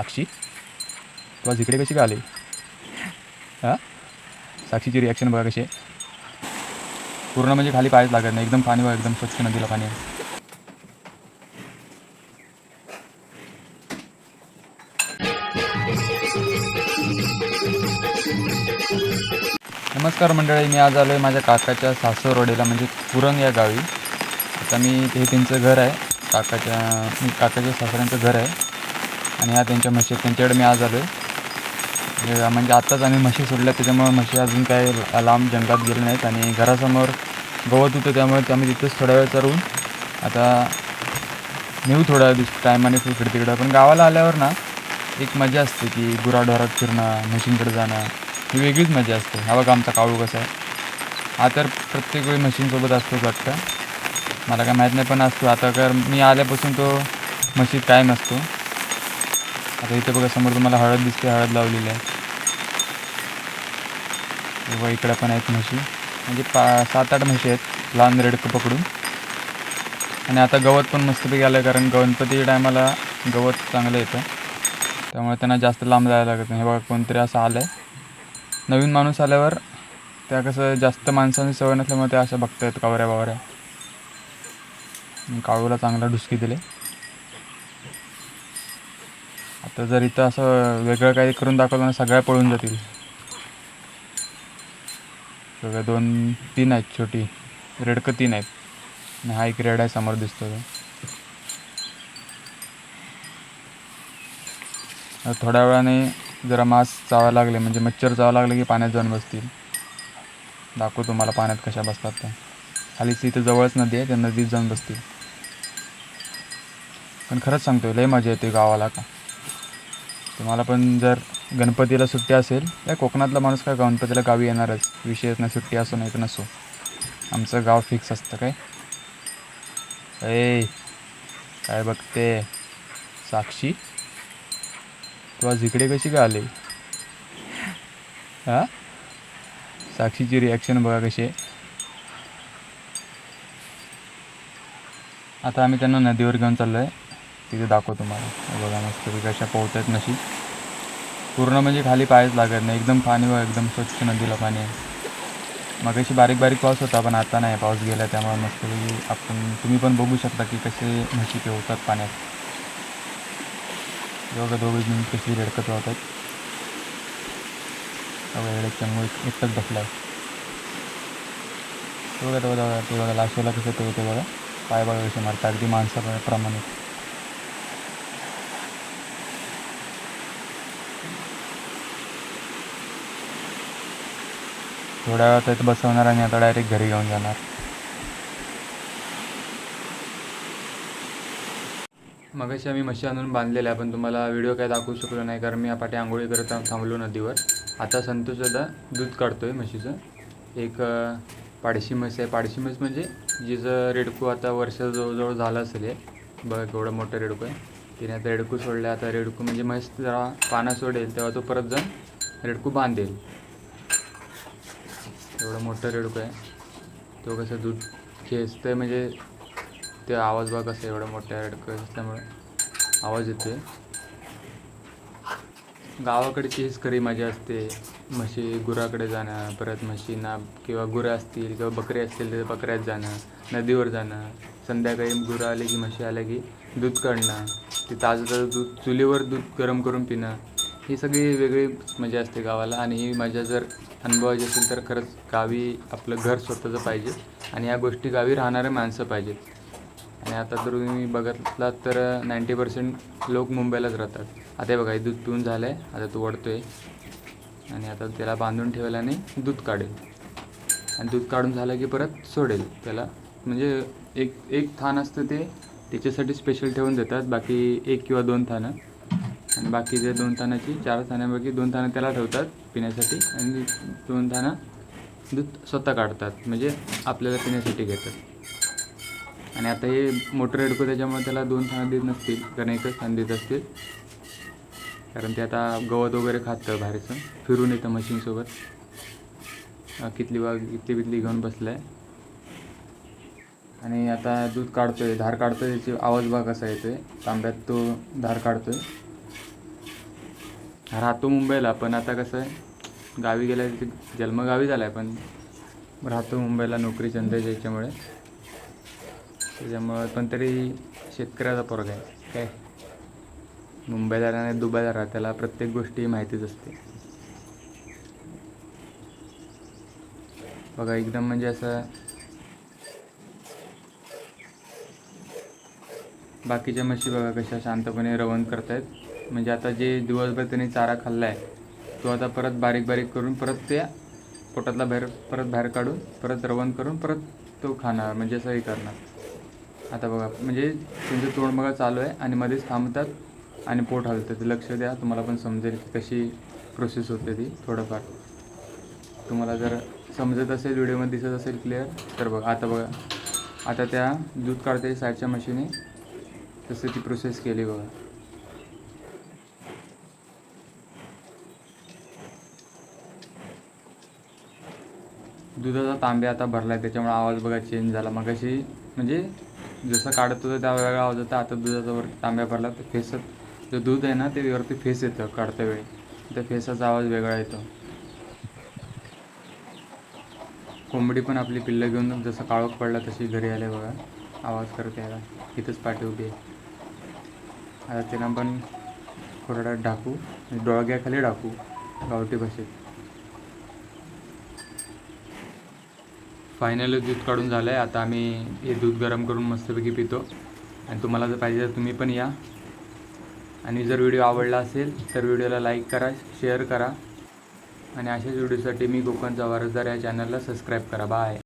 साक्षी? तुला जिकडे कशी का आले? हां? साक्षीची रिॲक्शन बघा कशी आहे. पूर्ण म्हणजे खाली पायच लागत नाही. एकदम पाणी बघा एकदम स्वच्छ नदीला पाणी आहे. नमस्कार मंडळी मी आज आलो आहे माझ्या काकाच्या सासरवाडीला म्हणजे कुरंग या गावी. आता मी हे त्यांचं घर आहे. काकाच्या काकाच्या सासऱ्यांचं घर आहे. आणि ह्या त्यांच्या म्हशी त्यांच्याकडे मी आज आलो आहे. म्हणजे आत्ताच आम्ही म्हशी सोडल्या. त्याच्यामुळे म्हशी अजून काय लांब जंगलात गेले नाहीत आणि घरासमोर गवत होतं. त्यामुळे आम्ही तिथेच थोड्या वेळ चरवून आता नेऊ थोड्या दिवस टायमाने इकडे तिकडं. पण गावाला आल्यावर ना एक मजा असते की गुराढोरात फिरणं म्हशींकडे जाणं. ही वेगळीच मजा असते. हा बघा आमचा काळू कसा आहे. हा तर प्रत्येक वेळी म्हशींसोबत असतोच वाटतं. मला काय माहीत नाही पण असतो. आता तर मी आल्यापासून तो म्हशीत काय नसतो आता इथे बघा समोर तुम्हाला हळद दिसते हळद लावलेली आहे. किंवा इकडे पण आहेत म्हशी. म्हणजे पा सात आठ म्हशी आहेत लहान रेडकं पकडून. आणि आता गवत पण मस्तपैकी आलं आहे कारण गणपती टायमाला गवत चांगलं येतं. त्यामुळे त्यांना जास्त लांब जायला लागत नाही. हे बघा कोणतरी असं आलं आहे नवीन माणूस आल्यावर त्या कसं जास्त माणसांनी सवय नसल्यामुळे त्या अशा बघतायत कावऱ्या बावऱ्या काळूला चांगला ढुसकी दिले. आता जर इथं असं वेगळं काही करून दाखवलं ना सगळ्या पळून जातील. सगळ्या दोन तीन आहेत छोटी. रेडकं तीन आहेत. आणि हा एक रेड आहे समोर दिसतो तो. थोड्या वेळाने जरा मांस चावायला लागले म्हणजे मच्छर चावा लागले की पाण्यात जाऊन बसतील. दाखवू तुम्हाला पाण्यात कशा बसतात त्या खालीच इथं जवळच नदी आहे त्या नदीत जाऊन बसतील. पण खरंच सांगतो लय मजा येते गावाला का. तुम्हाला पण जर गणपतीला सुट्टी असेल या कोकणातला माणूस काय गणपतीला गावी येणारच. विषयच नाही सुट्टी असो नाही तर नसो. आमचं गाव फिक्स असतं काय? ए काय बघते? साक्षी? तू आज इकडे कशी का आले? हां? साक्षीची रिॲक्शन बघा कशी आहे. आता आम्ही त्यांना नदीवर घेऊन चाललो आहे तिथे दाखवतो तुम्हाला. बघा मस्त कशा पोहत आहेत नशी पूर्ण म्हणजे खाली पायच लागत नाही. एकदम पाणी व एकदम स्वच्छ नदीला पाणी आहे. मगाशी बारीक बारीक पाऊस होता पण आता नाही. पाऊस गेला त्यामुळे मस्तपैकी आपण तुम्ही पण बघू शकता की कसे म्हशी पोहतात पाण्यात. दोघं दोघे जण कशी रेडकत होतात बघा चंगू एकटंच बसला आहे बघा तो बघा ते बघा लाशोला कसं ते बघा. पाय बघा कसे मारतात. अगदी माणसाप्रमाणे. थोड्या वेळात इथं बसवणार आणि आता डायरेक्ट घरी घेऊन जाणार. मगाशी आम्ही म्हशी आणून बांधलेल्या पण तुम्हाला व्हिडिओ काय दाखवू शकलो नाही कारण मी अपाटे आंघोळी करत थांबलो नदीवर. आता संतोष दादा दूध काढतोय म्हशीचं. एक पाडशी म्हस आहे. पाडशी म्हस म्हणजे जिचं रेडकू आता वर्ष जवळजवळ झालं असेल हे. बघ एवढं मोठं रेडकू आहे. तिने आता रेडकू सोडले. आता रेडकू म्हणजे म्हैस जरा पानं सोडेल तेव्हा तो परत जाऊन रेडकू बांधेल. एवढं मोठं रेडकू आहे. तो कसं दूध खेचतंय म्हणजे ते आवाज बघ कसं एवढं मोठ्या रेडकं असल्यामुळे आवाज येतोय. गावाकडची हीच खरी मजा असते. म्हशी गुराकडे जाणं परत म्हशींना किंवा गुरं असतील किंवा बकरी असतील तर बकऱ्यात जाणं नदीवर जाणं संध्याकाळी गुरं आले की म्हशी आल्या की दूध काढणं ते ताजं ताजं दूध चुलीवर दूध गरम करून पिणं ही सगळी वेगळी मजा असते गावाला. आणि ही मजा जर अनुभवायची असेल तर खरंच गावी आपलं घर स्वतःचं पाहिजे आणि या गोष्टी गावी राहणारे माणसं पाहिजेत. आणि आता तर तुम्ही बघितलात तर नाईंटी पर्सेंट लोक मुंबईलाच राहतात. आता बघा हे दूध पिऊन झालं आहे आता तो ओढतोय आणि आता त्याला बांधून ठेवल्याने दूध काढेल. आणि दूध काढून झालं की परत सोडेल. त्याला म्हणजे एक एक थान असतं ते त्याच्यासाठी स्पेशल ठेवून देतात. बाकी एक किंवा दोन थानं. आणि बाकीचे दोन थानाची चार थाण्यापैकी दोन थानं त्याला ठेवतात पिण्यासाठी. आणि दोन थानं दूध स्वतः काढतात. म्हणजे आपल्याला पिण्यासाठी घेतात. आणि आता हे मोटर रेडको त्याच्यामुळे त्याला दोन थानं देत नसतील. कारण एकच थान देत असतील. कारण ते आता गवत वगैरे खातं बाहेरचं. फिरून येतं मशीनसोबत. कितली वा कितली बितली घेऊन बसलं आहे आणि आता दूध काढतो आहे धार काढतो आहे त्याची आवाज बघा कसा आहे तांब्यात तो धार काढतो आहे राहतो मुंबईला पण आता कसं आहे गावी गेला जन्म गावी झाला आहे पण राहतो मुंबईला नोकरी धंद्याच्या याच्यामुळे. त्याच्यामुळं पण तरी शेतकऱ्याचा पोरगा आहे. काय? मुंबईला आणि दुबईला राहा त्याला प्रत्येक गोष्टी माहितीच असते. बघा एकदम म्हणजे असं बाकीच्या म्हशी बघा कशा शांतपणे रवण करतायत. म्हणजे आता जे दिवसभर त्यांनी चारा खाल्ला आहे तो आता परत बारीक बारीक करून परत त्या पोटातला बाहेर परत बाहेर काढून परत रवण करून परत तो खाणार म्हणजे असं हे करणार. आता बघा म्हणजे त्यांचं तोंड बघा चालू आहे आणि मध्येच थांबतात. आणि पोट हलतं ते लक्ष द्या. तुम्हाला पण समजेल की कशी प्रोसेस होते ती थोडंफार. तुम्हाला जर समजत असेल व्हिडिओमध्ये दिसत असेल क्लिअर तर बघा. आता बघा. आता त्या दूध काढते साईडच्या मशीने तसं ती प्रोसेस केली बघा. दुधाचा तांबे आता भरला आहे त्याच्यामुळे आवाज बघा चेंज झाला. मग म्हणजे जसं काढत होतं त्या वेगळा आवाज होता. आता दुधाचा वर तांब्या भरला तर फेसत जो दूध आहे ना ते वरती फेस येतं काढते वेळी. त्या फेसाचा आवाज वेगळा येतो. कोंबडी पण आपली पिल्लं घेऊन जसं काळोख पडला तशी घरी आले बघा. आवाज करते यायला. इथंच पाठी उभी आहे. आता त्यांना पण कोरड्यात टाकू म्हणजे डोळग्याखाली डाकू गावठी भाषेत. फायनली दूध काढून झालं आहे आता आम्ही हे दूध गरम करून मस्तपैकी पितो. आणि तुम्हाला जर पाहिजे तर तुम्ही पण या. आणि जर व्हिडिओ आवडला असेल तर व्हिडिओला लाईक करा शेअर करा. आणि अशाच व्हिडिओसाठी मी कोकणचा वारसदार या चॅनलला सबस्क्राईब करा. बाय